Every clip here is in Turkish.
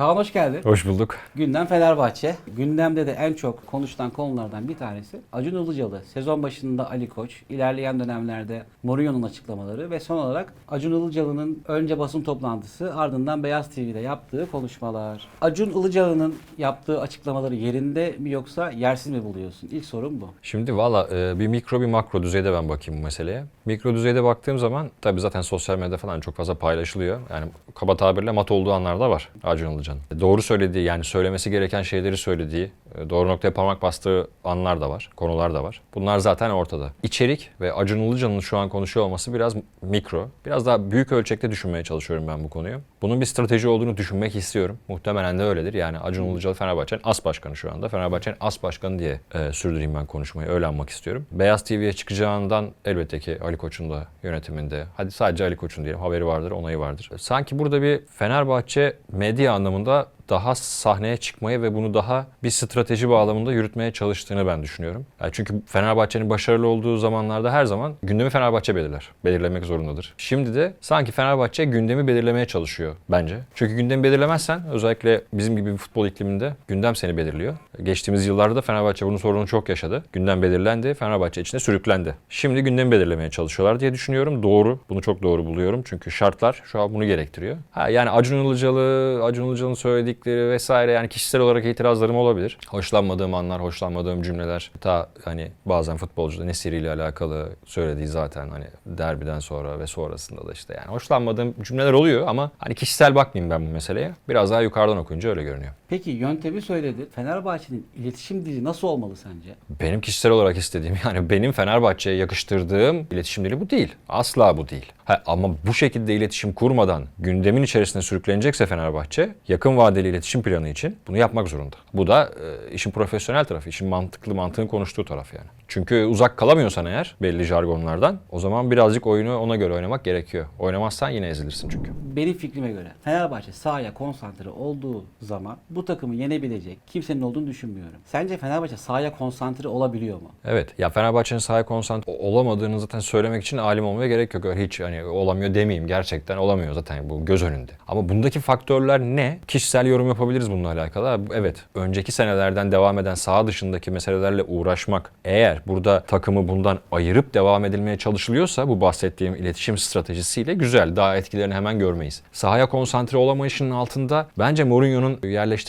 Kaan hoş geldin. Hoş bulduk. Gündem Fenerbahçe. Gündemde de en çok konuşulan konulardan bir tanesi Acun Ilıcalı. Sezon başında Ali Koç, ilerleyen dönemlerde Mourinho'nun açıklamaları ve son olarak Acun Ilıcalı'nın önce basın toplantısı ardından Beyaz TV'de yaptığı konuşmalar. Acun Ilıcalı'nın yaptığı açıklamaları yerinde mi yoksa yersiz mi buluyorsun? İlk sorum bu. Şimdi valla e, bir mikro bir makro düzeyde ben bakayım bu meseleye. Mikro düzeyde baktığım zaman tabii zaten sosyal medyada falan çok fazla paylaşılıyor. Yani kaba tabirle mat olduğu anlar da var Acun Ilıcalı'nın. Doğru söylediği yani söylemesi gereken şeyleri söylediği, e, doğru noktaya parmak bastığı anlar da var, konular da var. Bunlar zaten ortada. İçerik ve Acun Ilıcalı'nın şu an konuşuyor olması biraz mikro. Biraz daha büyük ölçekte düşünmeye çalışıyorum ben bu konuyu. Bunun bir strateji olduğunu düşünmek istiyorum. Muhtemelen de öyledir. Yani Acun Ilıcalı Fenerbahçe'nin as başkanı şu anda. Fenerbahçe'nin as başkanı diye e, sürdüreyim ben konuşmayı. Öyle anmak istiyorum. Beyaz TV'ye çıkacağından elbette ki Ali Koç'un da yönetiminde, hadi sadece Ali Koç'un diyelim haberi vardır, onayı vardır. Sanki burada bir Fenerbahçe medya anlamında sonunda daha sahneye çıkmayı ve bunu daha bir strateji bağlamında yürütmeye çalıştığını ben düşünüyorum. Yani çünkü Fenerbahçe'nin başarılı olduğu zamanlarda her zaman gündemi Fenerbahçe belirler. Belirlemek zorundadır. Şimdi de sanki Fenerbahçe gündemi belirlemeye çalışıyor bence. Çünkü gündemi belirlemezsen özellikle bizim gibi bir futbol ikliminde gündem seni belirliyor. Geçtiğimiz yıllarda da Fenerbahçe bunun sorununu çok yaşadı. Gündem belirlendi, Fenerbahçe içinde sürüklendi. Şimdi gündemi belirlemeye çalışıyorlar diye düşünüyorum. Doğru, bunu çok doğru buluyorum. Çünkü şartlar şu an bunu gerektiriyor. Ha, yani Acun Ilıcalı, Acun Ilıcalı'nın söyledikleri vesaire yani kişisel olarak itirazlarım olabilir. Hoşlanmadığım anlar, hoşlanmadığım cümleler. Ta hani bazen futbolcuda Nesiri ile alakalı söylediği zaten hani derbiden sonra ve sonrasında da işte yani hoşlanmadığım cümleler oluyor ama hani kişisel bakmayayım ben bu meseleye. Biraz daha yukarıdan okuyunca öyle görünüyor. Peki yöntemi söyledin. Fenerbahçe'nin iletişim dili nasıl olmalı sence? Benim kişisel olarak istediğim yani benim Fenerbahçe'ye yakıştırdığım iletişim dili bu değil. Asla bu değil. Ha, ama bu şekilde iletişim kurmadan gündemin içerisine sürüklenecekse Fenerbahçe yakın vadeli iletişim planı için bunu yapmak zorunda. Bu da e, işin profesyonel tarafı, işin mantıklı mantığın konuştuğu taraf yani. Çünkü uzak kalamıyorsan eğer belli jargonlardan o zaman birazcık oyunu ona göre oynamak gerekiyor. Oynamazsan yine ezilirsin çünkü. Benim fikrime göre Fenerbahçe sahaya konsantre olduğu zaman bu takımı yenebilecek kimsenin olduğunu düşünmüyorum. Sence Fenerbahçe sahaya konsantre olabiliyor mu? Evet. Ya Fenerbahçe'nin sahaya konsantre olamadığını zaten söylemek için alim olmaya gerek yok. Hiç hani olamıyor demeyeyim. Gerçekten olamıyor zaten bu göz önünde. Ama bundaki faktörler ne? Kişisel yorum yapabiliriz bununla alakalı. Evet. Önceki senelerden devam eden saha dışındaki meselelerle uğraşmak eğer burada takımı bundan ayırıp devam edilmeye çalışılıyorsa bu bahsettiğim iletişim stratejisiyle güzel. Daha etkilerini hemen görmeyiz. Sahaya konsantre olamayışının altında bence Mourinho'nun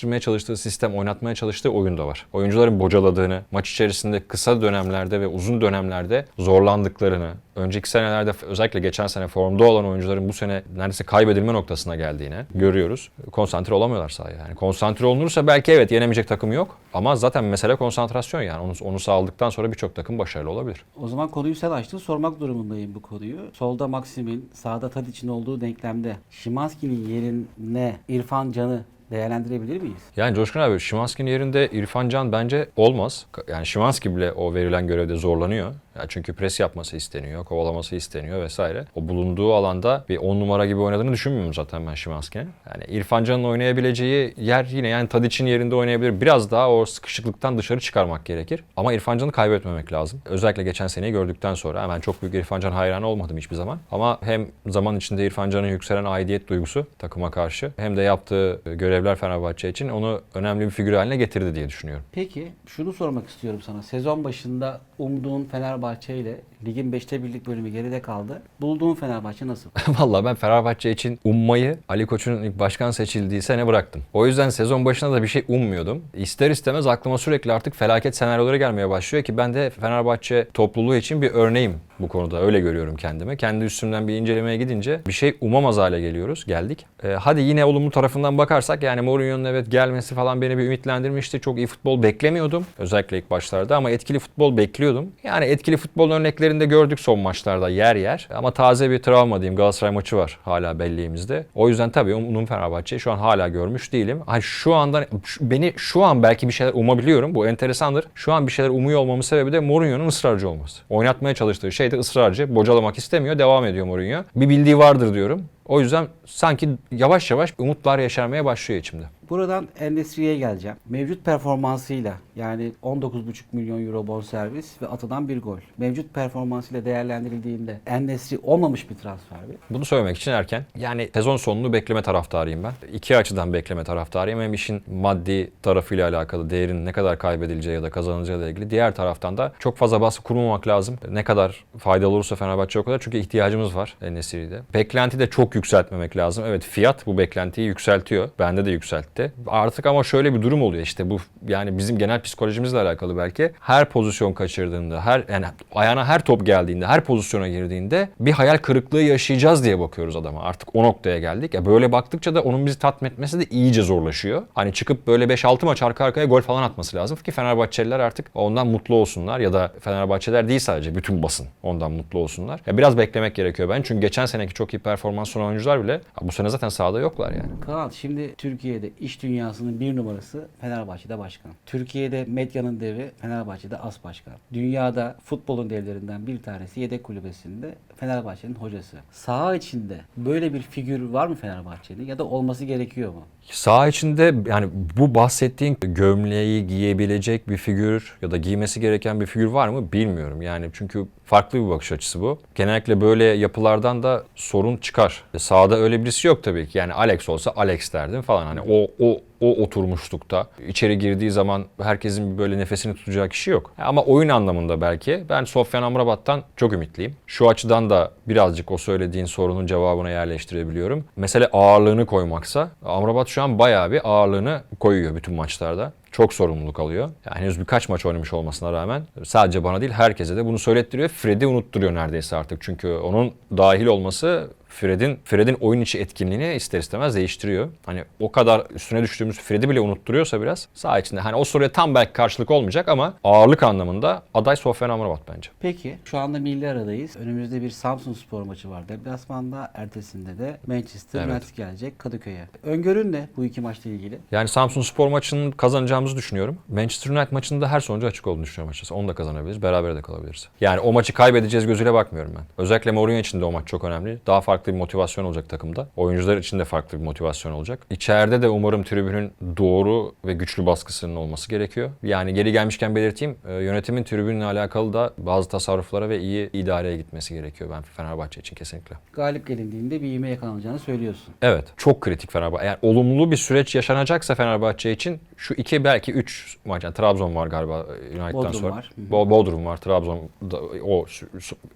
yerleştirmeye çalıştığı sistem, oynatmaya çalıştığı oyun da var. Oyuncuların bocaladığını, maç içerisinde kısa dönemlerde ve uzun dönemlerde zorlandıklarını, önceki senelerde özellikle geçen sene formda olan oyuncuların bu sene neredeyse kaybedilme noktasına geldiğini görüyoruz. Konsantre olamıyorlar sahaya. Yani konsantre olunursa belki evet yenemeyecek takım yok ama zaten mesele konsantrasyon yani. Onu, onu sağladıktan sonra birçok takım başarılı olabilir. O zaman konuyu sen açtın. Sormak durumundayım bu konuyu. Solda Maksim'in, sağda Tadic'in olduğu denklemde Şimanski'nin yerine İrfan Can'ı değerlendirebilir miyiz? Yani Coşkun abi Şimanski'nin yerinde İrfan Can bence olmaz. Yani Şimanski bile o verilen görevde zorlanıyor. Ya çünkü pres yapması isteniyor, kovalaması isteniyor vesaire. O bulunduğu alanda bir 10 numara gibi oynadığını düşünmüyorum zaten ben Şimanski'nin. Yani İrfan Can'ın oynayabileceği yer yine yani Tadic'in yerinde oynayabilir. Biraz daha o sıkışıklıktan dışarı çıkarmak gerekir. Ama İrfan Can'ı kaybetmemek lazım. Özellikle geçen seneyi gördükten sonra hemen çok büyük İrfan Can hayranı olmadım hiçbir zaman. Ama hem zaman içinde İrfan Can'ın yükselen aidiyet duygusu takıma karşı hem de yaptığı görevler Fenerbahçe için onu önemli bir figür haline getirdi diye düşünüyorum. Peki şunu sormak istiyorum sana. Sezon başında umduğun Fenerbahçe ile ligin 5'te birlik bölümü geride kaldı. Bulduğun Fenerbahçe nasıl? Vallahi ben Fenerbahçe için ummayı Ali Koç'un ilk başkan seçildiği sene bıraktım. O yüzden sezon başında da bir şey ummuyordum. İster istemez aklıma sürekli artık felaket senaryoları gelmeye başlıyor ki ben de Fenerbahçe topluluğu için bir örneğim bu konuda öyle görüyorum kendimi. Kendi üstümden bir incelemeye gidince bir şey umamaz hale geliyoruz, geldik. Ee, hadi yine olumlu tarafından bakarsak yani Mourinho'nun evet gelmesi falan beni bir ümitlendirmişti. Çok iyi futbol beklemiyordum özellikle ilk başlarda ama etkili futbol bekliyordum. Yani etkili futbol örneklerinde gördük son maçlarda yer yer ama taze bir travma diyeyim Galatasaray maçı var hala belleğimizde. O yüzden tabii umum Fenerbahçe'yi şu an hala görmüş değilim. Hani şu anda şu- beni şu an belki bir şeyler umabiliyorum. Bu enteresandır. Şu an bir şeyler umuyor olmamın sebebi de Mourinho'nun ısrarcı olması. Oynatmaya çalıştığı şey de ısrarcı. Bocalamak istemiyor. Devam ediyor Mourinho. Bir bildiği vardır diyorum. O yüzden sanki yavaş yavaş umutlar yaşarmaya başlıyor içimde. Buradan Endüstri'ye geleceğim. Mevcut performansıyla yani 19,5 milyon euro bonservis ve atılan bir gol. Mevcut performansıyla değerlendirildiğinde Endüstri olmamış bir transfer mi? Bunu söylemek için erken. Yani sezon sonunu bekleme taraftarıyım ben. İki açıdan bekleme taraftarıyım. Hem işin maddi tarafıyla alakalı değerin ne kadar kaybedileceği ya da kazanılacağıyla ilgili. Diğer taraftan da çok fazla baskı kurmamak lazım. Ne kadar faydalı olursa Fenerbahçe o kadar. Çünkü ihtiyacımız var Enesiri'de. Beklenti de çok yükseltmemek lazım. Evet fiyat bu beklentiyi yükseltiyor. Bende de yükseltti. Artık ama şöyle bir durum oluyor işte bu yani bizim genel psikolojimizle alakalı belki. Her pozisyon kaçırdığında, her yani ayağına her top geldiğinde, her pozisyona girdiğinde bir hayal kırıklığı yaşayacağız diye bakıyoruz adama. Artık o noktaya geldik. Ya böyle baktıkça da onun bizi tatmin etmesi de iyice zorlaşıyor. Hani çıkıp böyle 5-6 maç arka arkaya gol falan atması lazım ki Fenerbahçeliler artık ondan mutlu olsunlar ya da Fenerbahçeler değil sadece bütün basın ondan mutlu olsunlar. Ya biraz beklemek gerekiyor ben çünkü geçen seneki çok iyi performans sunan oyuncular bile bu sene zaten sahada yoklar yani. Kaan şimdi Türkiye'de iş dünyasının bir numarası Fenerbahçe'de başkan. Türkiye'de medyanın devi Fenerbahçe'de as başkan. Dünyada futbolun devlerinden bir tanesi yedek kulübesinde Fenerbahçe'nin hocası. Saha içinde böyle bir figür var mı Fenerbahçe'nin ya da olması gerekiyor mu? Saha içinde yani bu bahsettiğin gömleği giyebilecek bir figür ya da giymesi gereken bir figür var mı bilmiyorum. Yani çünkü farklı bir bakış açısı bu. Genellikle böyle yapılardan da sorun çıkar. Sahada öyle birisi yok tabii ki. Yani Alex olsa Alex derdim falan. Hani o o o oturmuşlukta. İçeri girdiği zaman herkesin böyle nefesini tutacağı kişi yok. Ama oyun anlamında belki ben Sofyan Amrabat'tan çok ümitliyim. Şu açıdan da birazcık o söylediğin sorunun cevabına yerleştirebiliyorum. Mesele ağırlığını koymaksa Amrabat şu an bayağı bir ağırlığını koyuyor bütün maçlarda. Çok sorumluluk alıyor. Yani henüz birkaç maç oynamış olmasına rağmen sadece bana değil herkese de bunu söylettiriyor. Fred'i unutturuyor neredeyse artık. Çünkü onun dahil olması Fred'in Fred'in oyun içi etkinliğini ister istemez değiştiriyor. Hani o kadar üstüne düştüğümüz Fred'i bile unutturuyorsa biraz saha içinde hani o soruya tam belki karşılık olmayacak ama ağırlık anlamında aday Sofyan Amrabat bence. Peki şu anda milli aradayız. Önümüzde bir Samsun Spor maçı var. Deplasmanda ertesinde de Manchester Evet. United gelecek Kadıköy'e. Öngörün ne bu iki maçla ilgili? Yani Samsun Spor maçının kazanacağımızı düşünüyorum. Manchester United maçında her sonucu açık olduğunu düşünüyorum açıkçası. Onu da kazanabiliriz, beraber de kalabiliriz. Yani o maçı kaybedeceğiz gözüyle bakmıyorum ben. Özellikle Mourinho için de o maç çok önemli. Daha farklı bir motivasyon olacak takımda. Oyuncular için de farklı bir motivasyon olacak. İçeride de umarım tribünün doğru ve güçlü baskısının olması gerekiyor. Yani geri gelmişken belirteyim, e, yönetimin tribünle alakalı da bazı tasarruflara ve iyi idareye gitmesi gerekiyor ben Fenerbahçe için kesinlikle. Galip gelindiğinde bir ivme yakalanacağını söylüyorsun. Evet. Çok kritik Fenerbahçe. Eğer olumlu bir süreç yaşanacaksa Fenerbahçe için şu iki belki üç maç. Yani Trabzon var galiba e, United'dan Bodrum sonra. var. Bo- Bodrum var. Trabzon da, o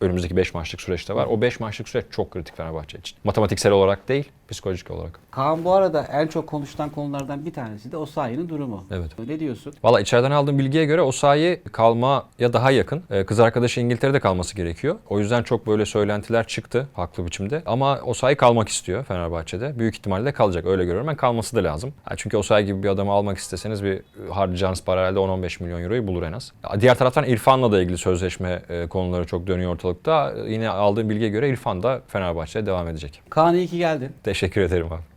önümüzdeki 5 maçlık süreçte var. O 5 maçlık süreç çok kritik Fenerbahçe için. Matematiksel olarak değil, psikolojik olarak. Kaan bu arada en çok konuşulan konulardan bir tanesi de o sahanın durumu. Evet. Ne diyorsun? Valla içeriden aldığım bilgiye göre o sahi kalmaya daha yakın. Ee, Kız arkadaşı İngiltere'de kalması gerekiyor. O yüzden çok böyle söylentiler çıktı haklı biçimde. Ama o sahi kalmak istiyor Fenerbahçe'de. Büyük ihtimalle kalacak. Öyle görüyorum ben. Kalması da lazım. Çünkü o sahi gibi bir adamı almak isteseniz bir harcayacağınız para herhalde 10-15 milyon euroyu bulur en az. Diğer taraftan İrfan'la da ilgili sözleşme e, konuları çok dönüyor ortalıkta. Yine aldığım bilgiye göre İrfan da Fenerbahçe'ye devam edecek. Kaan iyi ki geldin. Teşekkür ederim abi.